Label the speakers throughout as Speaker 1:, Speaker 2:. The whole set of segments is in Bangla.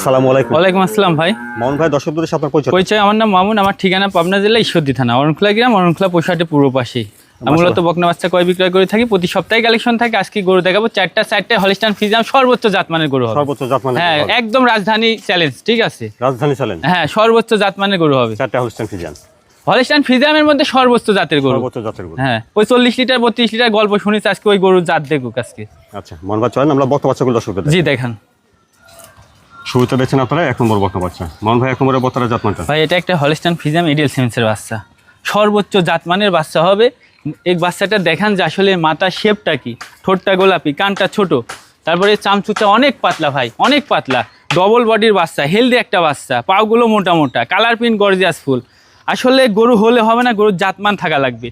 Speaker 1: আসসালামু আলাইকুম।
Speaker 2: ওয়ালাইকুম আসসালাম ভাই।
Speaker 1: মামুন ভাই দর্শকদের সাথে আপনার পরিচয়।
Speaker 2: পরিচয় আমার নাম মামুন আমার ঠিকানা পাবনা জেলা ঈশ্বরদী থানা অরণখোলা গ্রাম অরণখোলা পৌষাটে পূর্ব পাশেই মূলত বকনা বাচ্চা ক্রয় বিক্রয় করে থাকি প্রতি সপ্তাহে কালেকশন থাকে। আজকে গরু দেখাবো চারটা চারটে হলিস্টান ফিজাম সর্বোচ্চ জাতমানের গরু হবে।
Speaker 1: সর্বোচ্চ জাত
Speaker 2: হ্যাঁ একদম রাজধানী চ্যালেঞ্জ ঠিক আছে?
Speaker 1: রাজধানী
Speaker 2: হ্যাঁ সর্বোচ্চ জাতমানের গরু হবে।
Speaker 1: চারটা
Speaker 2: হলিস্টান ফিজামের মধ্যে সর্বোচ্চ জাতের গরু।
Speaker 1: সর্বোচ্চ জাতের গরু।
Speaker 2: হ্যাঁ ওই চল্লিশ লিটার বত্রিশ লিটার গল্প শুনেছি আজকে ওই গরুর জাত দেখুক আজকে।
Speaker 1: আচ্ছা ভাই চলেন আমরা বক্তা বাচ্চাগুলো দর্শকদের
Speaker 2: জি দেখান।
Speaker 1: শুরুতে দেখছেন আপনারা, এক নম্বর বক্তা বাচ্চা। মামুন ভাই, এক নম্বরের বক্তারা জাত মানটা?
Speaker 2: ভাই, এটা একটা হলিস্টান ফিজাম এডিএল সিমেন্সের বাচ্চা। সর্বোচ্চ জাতমানের বাচ্চা হবে। এই বাচ্চাটা দেখান যে আসলে মাথা শেপটা কি। ঠোঁটটা গোলাপি, কানটা ছোট। তারপরে চামচুচা অনেক পাতলা ভাই, অনেক পাতলা। ডবল বডির বাচ্চা হেলদি একটা বাচ্চা। পাগুলো মোটা মোটা কালার প্রিন্ট গর্জিয়াস ফুল। আসলে গরু হলে হবে না, গরুর জাতমান থাকা লাগবে।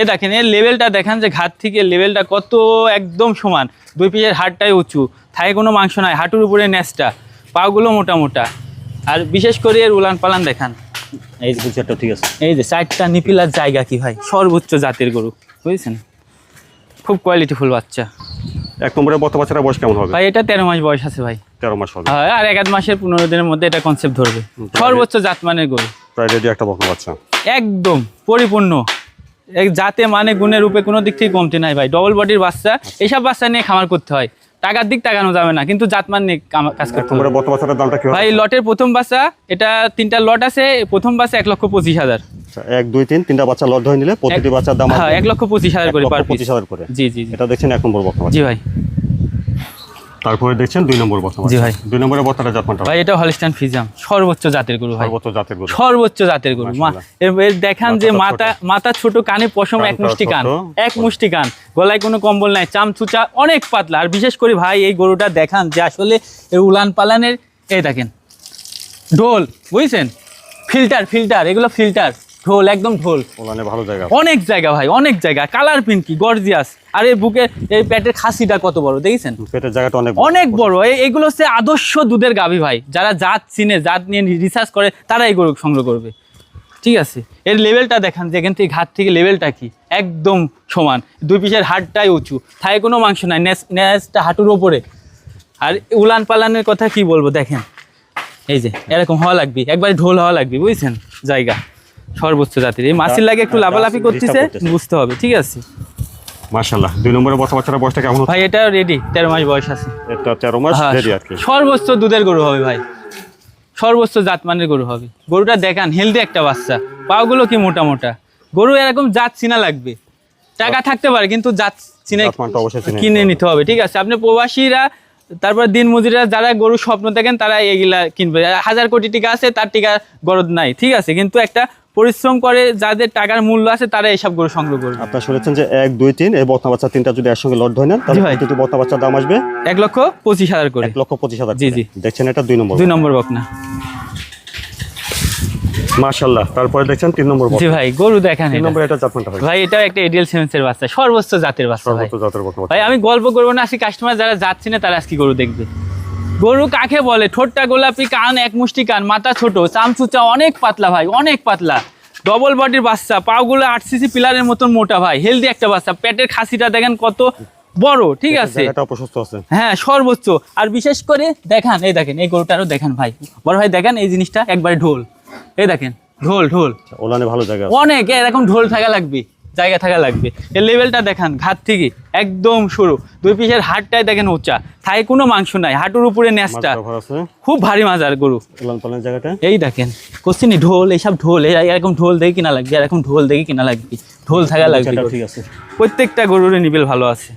Speaker 2: এ দেখেন, এর লেভেলটা দেখান যে ঘাট থেকে লেভেলটা কত একদম সমান। দুই পিসের হাড়টাই উঁচু। থায়ে কোনো মাংস নাই, হাঁটুর উপরে ন্যাসটা পাগুলো মোটা মোটা। আর বিশেষ করে এর উলান পালান দেখান।
Speaker 1: এই যে চারটা ঠিক আছে।
Speaker 2: এই যে চারটা নিপিলার জায়গা কি ভাই? সর্বোচ্চ জাতের গরু বুঝছেন? খুব কোয়ালিটিফুল বাচ্চা।
Speaker 1: এক নম্বরের বক্তা বাচ্চারা বয়স কেমন হবে?
Speaker 2: ভাই এটা তেরো মাস বয়স আছে ভাই।
Speaker 1: তেরো মাস হবে।
Speaker 2: হয় আর এক আধ মাসের পনেরো দিনের মধ্যে এটা কনসেপ্ট ধরবে। সর্বোচ্চ জাতমানের গরু।
Speaker 1: প্রায় রেডি একটা বক্তা বাচ্চা।
Speaker 2: একদম পরিপূর্ণ। এক জাতে মানে গুণের রূপে কোনো দিক থেকে কমতি নাই ভাই। ডবল বডির বাচ্চা এইসব বাচ্চা নিয়ে খামার করতে হয়। টাকার দিক টাকানো যাবে না কিন্তু জাতমান নিয়ে কাজ করতে হবে।
Speaker 1: নম্বরের বাচ্চাটার দামটা কি
Speaker 2: ভাই লটের প্রথম বাচ্চা এটা তিনটা লট আছে প্রথম বাচ্চা এক লক্ষ পঁচিশ হাজার।
Speaker 1: আচ্ছা, এক দুই তিন তিনটা বাচ্চা লট ধরে নিলে প্রতিটি বাচ্চার দাম
Speaker 2: হ্যাঁ এক লক্ষ পঁচিশ হাজার করে পার
Speaker 1: পঁচিশ হাজার করে।
Speaker 2: জি জি জি।
Speaker 1: এটা দেখছেন এক নম্বর বর্তমান।
Speaker 2: জি ভাই।
Speaker 1: তারপরে দেখছেন দুই নম্বর বক্তা বাচ্চা
Speaker 2: ভাই।
Speaker 1: দুই নম্বরের বক্তাটা জাত মানটা
Speaker 2: ভাই এটা হলিস্টান ফিজাম সর্বোচ্চ জাতের গরু ভাই।
Speaker 1: সর্বোচ্চ জাতের গরু।
Speaker 2: সর্বোচ্চ জাতের গরু। এর- এর দেখান যে মাথা মাথা ছোট কানে পশম এক মুষ্টি কান। এক মুষ্টি কান। গলায় কোনো কম্বল নাই চামচুচা অনেক পাতলা। আর বিশেষ করে ভাই এই গরুটা দেখান যে আসলে এই উলান পালানের এই দেখেন। ঢোল বুঝছেন? ফিল্টার ফিল্টার এগুলো ফিল্টার। ঢোল একদম ঢোল।
Speaker 1: ওলানে ভালো জায়গা
Speaker 2: অনেক জায়গা ভাই অনেক জায়গা। Colour Pinki gorgeous. আর এই বুকের এই পেটের খাসিটা কত বড় দেখেছেন?
Speaker 1: পেটের জায়গাটা অনেক
Speaker 2: অনেক বড়। এগুলো হচ্ছে আদর্শ দুধের গাভী ভাই। যারা জাত চিনে জাত নিয়ে রিসার্চ করে তারা এই গরু সংগ্রহ করবে। ঠিক আছে? এর লেভেলটা দেখান যে এখান থেকে ঘাট থেকে লেভেলটা কি। একদম সমান। দুই পিসের হাড়টাই উঁচু। থায়ে কোনো মাংস নাই। নেস নেসটা হাঁটুর ওপরে। আর উলান পালানের কথা কি বলব দেখেন। এই যে এরকম হওয়া লাগবে। একবার ঢোল হওয়া লাগবে বুঝছেন? জায়গা। সর্বোচ্চ জাতির। এই মাছির লাগে একটু
Speaker 1: হ্যাঁ,
Speaker 2: লাফালাফি করতেছে। বুঝতে হবে ঠিক আছে?
Speaker 1: মাশাল্লাহ দুই নম্বরের বক্তা বাচ্চারা বয়সটা কেমন
Speaker 2: ভাই এটা রেডি তেরো মাস বয়স আছে।
Speaker 1: এটা তেরো মাস
Speaker 2: হ্যাঁ,
Speaker 1: রেডি আর কি।
Speaker 2: সর্বোচ্চ দুধের গরু হবে ভাই। সর্বোচ্চ জাতমানের গরু হবে। গরুটা দেখান হেলদি একটা বাচ্চা। পাগুলো কি মোটা মোটা? গরু এরকম জাত চিনা লাগবে। টাকা থাকতে পারে কিন্তু জাত চিনে কিনে
Speaker 1: নিতে
Speaker 2: হবে। ঠিক আছে? আপনি প্রবাসীরা তারপর দিন মজুরিরা যারা গরু স্বপ্ন দেখেন তারা এগুলা কিনবে। হাজার কোটি টাকা আছে তার টিকা গরজ নাই ঠিক আছে? কিন্তু একটা পরিশ্রম করে যাদের টাকার মূল্য আছে তারা এইসব গরু সংগ্রহ করবে।
Speaker 1: আপনারা শুনেছেন যে এক দুই তিন এই বক্তা বাচ্চা তিনটা যদি একসঙ্গে লট ধরে নেন তাহলে। প্রতিটি বক্তা বাচ্চার দাম আসবে
Speaker 2: এক লক্ষ পঁচিশ হাজার করে।
Speaker 1: এক লক্ষ পঁচিশ হাজার
Speaker 2: জি, জি।
Speaker 1: দেখছেন এটা দুই নম্বর
Speaker 2: দুই নম্বর বকনা।
Speaker 1: মাশাল্লাহ তারপরে দেখছেন তিন নম্বর
Speaker 2: জি ভাই গরু দেখেন
Speaker 1: তিন নম্বর এটা জাতমানটা ভাই
Speaker 2: ভাই এটাও একটা এডিএল সেভেন্সের বাচ্চা সর্বোচ্চ জাতের বাচ্চা
Speaker 1: সর্বোচ্চ জাতের বাচ্চা
Speaker 2: ভাই আমি গল্প করব না আজকে কাস্টমার যারা যাচ্ছে না তারা আজকে গরু দেখবে। গরু কাকে বলে? ঠোঁটটা গোলাপি কান এক মুষ্টি কান মাথা ছোট চামচুচা অনেক পাতলা ভাই অনেক পাতলা। ডবল বডির বাচ্চা পাগুলো আট সিসি পিলারের মতন মোটা ভাই হেলদি একটা বাচ্চা। পেটের খাসিটা দেখেন কত বড় ঠিক আছে? হ্যাঁ সর্বোচ্চ। আর বিশেষ করে দেখান এই দেখেন এই গরুটারও দেখেন ভাই। বড় ভাই দেখেন এই জিনিসটা একবারে ঢোল। এই দেখেন ঢোল ঢোল।
Speaker 1: ভালো জায়গা
Speaker 2: অনেক এরকম ঢোল থাকা লাগবে। জায়গা থাকা লাগবে। এর লেভেলটা দেখান ঘাট থেকে একদম সরু দুই পিসের হাটটাই দেখেন উঁচা থাই কোনো মাংস নাই হাঁটুর উপরে ন্যাসটা খুব ভারী মাজার গরু।
Speaker 1: জায়গাটা।
Speaker 2: এই দেখেন কোশ্চিনি ঢোল এইসব ঢোল এরকম ঢোল দেখে কিনা লাগবে এরকম ঢোল দেখে কিনা লাগবে। ঢোল থাকা লাগবে গরুর।
Speaker 1: ঠিক আছে।
Speaker 2: প্রত্যেকটা গরুর নিবেল ভালো আছে।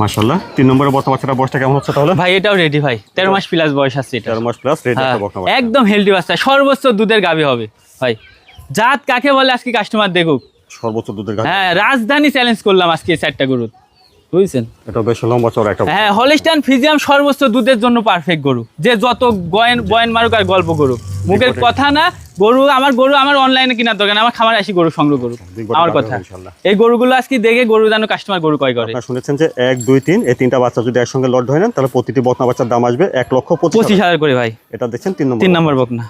Speaker 1: মাশাল্লাহ তিন নম্বরের বক্তা বাচ্চাটা বয়সটা কেমন হচ্ছে তাহলে?
Speaker 2: ভাই এটাও রেডি ভাই। তেরো মাস প্লাস বয়স আছে এটা।
Speaker 1: তেরো মাস প্লাস রেডি
Speaker 2: হ্যাঁ,
Speaker 1: একটা
Speaker 2: একদম হেলদি বাচ্চা সর্বোচ্চ দুধের গাবি হবে ভাই। জাত কাকে বলে আজকে কাস্টমার দেখুক?
Speaker 1: সর্বোচ্চ দুধের
Speaker 2: হ্যাঁ রাজধানী চ্যালেঞ্জ করলাম আজকে এই চারটা গরু বুঝছেন?
Speaker 1: এটা বেশ লম্বা চড়া একটা
Speaker 2: হ্যাঁ হলিস্টান ফিজিয়াম সর্বোচ্চ দুধের জন্য পারফেক্ট গরু। যে যত গয়েন বয়েন মারুক আর গল্প গরু মুখের কথা না গরু আমার গরু আমার অনলাইনে কেনার দরকার আমার খামারে আসি গরু সংগ্রহ করুক। আমার কথা। এই গরুগুলো আজকে দেখে গরু যেন কাস্টমার গরু কয় করে।
Speaker 1: আপনারা শুনেছেন যে এক দুই তিন এই তিনটা বাচ্চা যদি একসঙ্গে লট ধরে নেন তাহলে প্রতিটি বকনা বাচ্চার দাম আসবে এক লক্ষ পঁচিশ। হাজার।
Speaker 2: করে ভাই।
Speaker 1: এটা দেখছেন তিন নম্বর
Speaker 2: তিন নম্বর বকনা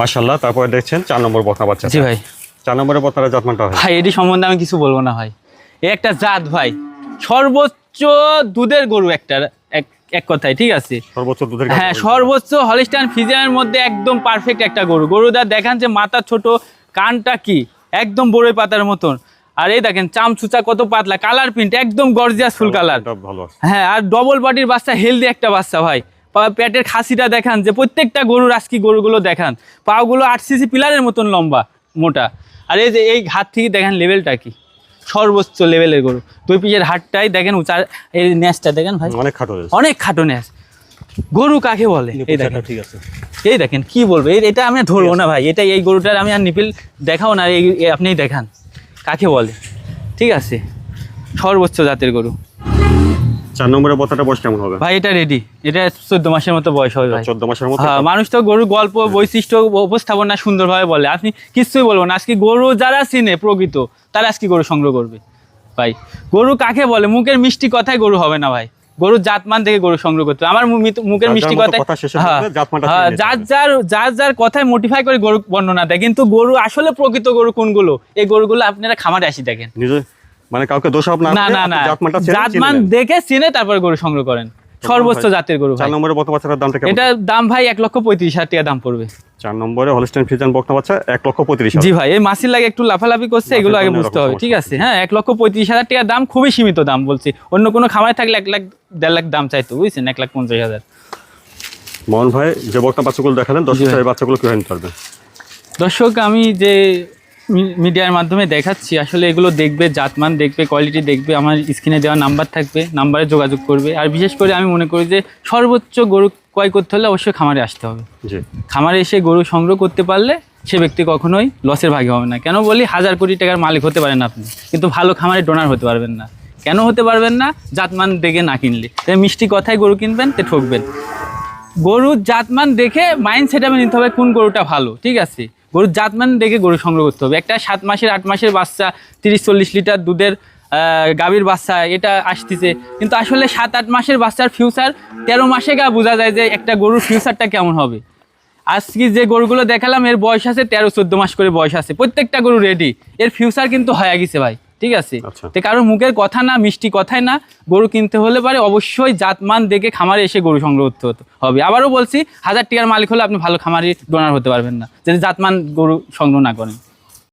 Speaker 1: মাশাল্লাহ তারপরে দেখছেন চার নম্বর বকনা বাচ্চা
Speaker 2: জি ভাই।
Speaker 1: চার নম্বরের বকনার জাতমানটা হয়।
Speaker 2: ভাই এটি সম্বন্ধে আমি কিছু বলব না ভাই। এ একটা জাত ভাই সর্বোচ্চ দুধের গরু একটা এক এক কথায় ঠিক আছে?
Speaker 1: সর্বোচ্চ দুধের
Speaker 2: হ্যাঁ সর্বোচ্চ হলিস্টান ফিজিয়ানের মধ্যে একদম পারফেক্ট একটা গরু। গরু গরুটা দেখান যে মাথা ছোট কানটা কি? একদম বড়ই পাতার মতন। আর এই দেখেন চামচুচা কত পাতলা কালার প্রিন্ট একদম গর্জিয়াস ফুল কালার হ্যাঁ আর ডবল বডির বাচ্চা হেলদি একটা বাচ্চা ভাই। পেটের খাসিটা দেখান যে প্রত্যেকটা গরুর আজকি গরুগুলো দেখান। পাগুলো আট সিসি পিলারের মতন লম্বা মোটা। আর এই যে এই হাত থেকে দেখেন লেভেলটা কি? সর্বোচ্চ লেভেলের গরু। দুই পিসের হাটটাই দেখেন উঁচা এই ন্যাসটা দেখেন ভাই।
Speaker 1: অনেক খাটো
Speaker 2: অনেক খাটো ন্যাস। গরু কাকে বলে? এই দেখেন।
Speaker 1: ঠিক আছে।
Speaker 2: এই দেখেন কি বলব? এই- এটা আমি ধরবো না ভাই। এটা এই গরুটার আমি আর নিপিল দেখাও না। এই এই আপনিই দেখান। কাকে বলে? ঠিক আছে। সর্বোচ্চ জাতের গরু।
Speaker 1: চার নম্বরের বতাটা বয়স কেমন হবে?
Speaker 2: ভাই এটা রেডি এটা চোদ্দ মাসের মতো বয়স হবে
Speaker 1: চোদ্দ মাসের মতো?
Speaker 2: হ্যাঁ মানুষ তো গরুর গল্প বৈশিষ্ট্য উপস্থাপনা সুন্দরভাবে বলে। আপনি কিছুই বলব না। আজকে গরু যারা চিনে প্রকৃত তারা আজকে গরু সংগ্রহ করবে। ভাই গরু কাকে বলে? মুখের মিষ্টি কথায় গরু হবে না ভাই। গরুর জাতমান থেকে গরু সংগ্রহ করতে হবে। আমার মুখের মিষ্টি কথায় হ্যাঁ, হ্যাঁ, যার যার যার যার কথায় মোটিফাই করে গরু বর্ণনা দেয়। কিন্তু গরু আসলে প্রকৃত গরু কোনগুলো? এই গরুগুলো আপনারা খামারে আসি দেখেন।
Speaker 1: মানে কাউকে দোষারোপ না
Speaker 2: না না
Speaker 1: জাতমানটা
Speaker 2: জাতমান দেখে চিনে তারপরে গরু সংগ্রহ করেন। সর্বোচ্চ জাতের গরু
Speaker 1: চার বাচ্চাটার দামটা কেমন?
Speaker 2: এটা দাম ভাই এক লক্ষ পঁয়ত্রিশ হাজার টাকা দাম পড়বে।
Speaker 1: চার নম্বরে হলস্টাইন ফ্রিজান বকনা বাচ্চা এক লক্ষ পঁয়ত্রিশ
Speaker 2: জি ভাই এই মাসির লাগে একটু লাফালাফি করছে এগুলো আগে বুঝতে হবে। ঠিক আছে হ্যাঁ এক লক্ষ পঁয়ত্রিশ হাজার টাকা দাম খুবই সীমিত দাম বলছি। অন্য কোনো খামারে থাকলে এক লাখ দেড় লাখ দাম চাইতো বুঝছেন? এক লাখ পঞ্চাশ হাজার।
Speaker 1: মোহন ভাই যে বকনা বাচ্চাগুলো দেখালেন। এই বাচ্চাগুলো কি নিতে পারবে?
Speaker 2: দর্শক আমি যে মিডিয়ার মাধ্যমে দেখাচ্ছি। আসলে এগুলো দেখবে জাতমান দেখবে কোয়ালিটি দেখবে আমার স্ক্রিনে দেওয়া নাম্বার থাকবে নাম্বারে যোগাযোগ করবে। আর বিশেষ করে আমি মনে করি যে সর্বোচ্চ গরু ক্রয় করতে হলে অবশ্যই খামারে আসতে হবে। খামারে এসে গরু সংগ্রহ করতে পারলে সে ব্যক্তি কখনোই লসের ভাগে হবে না। কেন বলি হাজার কোটি টাকার মালিক হতে পারেন আপনি কিন্তু ভালো খামারে ডোনার হতে পারবেন না। কেন হতে পারবেন না? জাতমান দেখে না কিনলে। তাই মিষ্টি কথায় গরু কিনবেন তে ঠকবেন। গরুর জাতমান দেখে মাইন্ড সেট নিতে হবে কোন গরুটা ভালো ঠিক আছে? গরুর জাত মানে দেখে গরু সংগ্রহ করতে হবে। একটা সাত মাসের, আট মাসের বাচ্চা, তিরিশ, চল্লিশ লিটার দুধের গাভীর বাচ্চা, এটা আসতেছে। কিন্তু আসলে সাত, আট মাসের বাচ্চার ফিউচার তেরো মাসে গা বোঝা যায় যে একটা গরুর ফিউচারটা কেমন হবে। আজকে যে গরুগুলো দেখালাম, এর বয়স আছে তেরো, চোদ্দ মাস করে বয়স আছে। প্রত্যেকটা গরু রেডি এর ফিউচার কিন্তু হয়ে গেছে ভাই। ঠিক আছে?
Speaker 1: আচ্ছা।
Speaker 2: তো কারোর মুখের কথা না মিষ্টি কথাই না গরু কিনতে হলে পারে অবশ্যই জাতমান দেখে খামারে এসে গরু সংগ্রহ করতে হতো হবে। আবারও বলছি হাজার টিয়ার মালিক হলে আপনি ভালো খামারি ডোনার হতে পারবেন না যদি জাতমান গরু সংগ্রহ না করেন।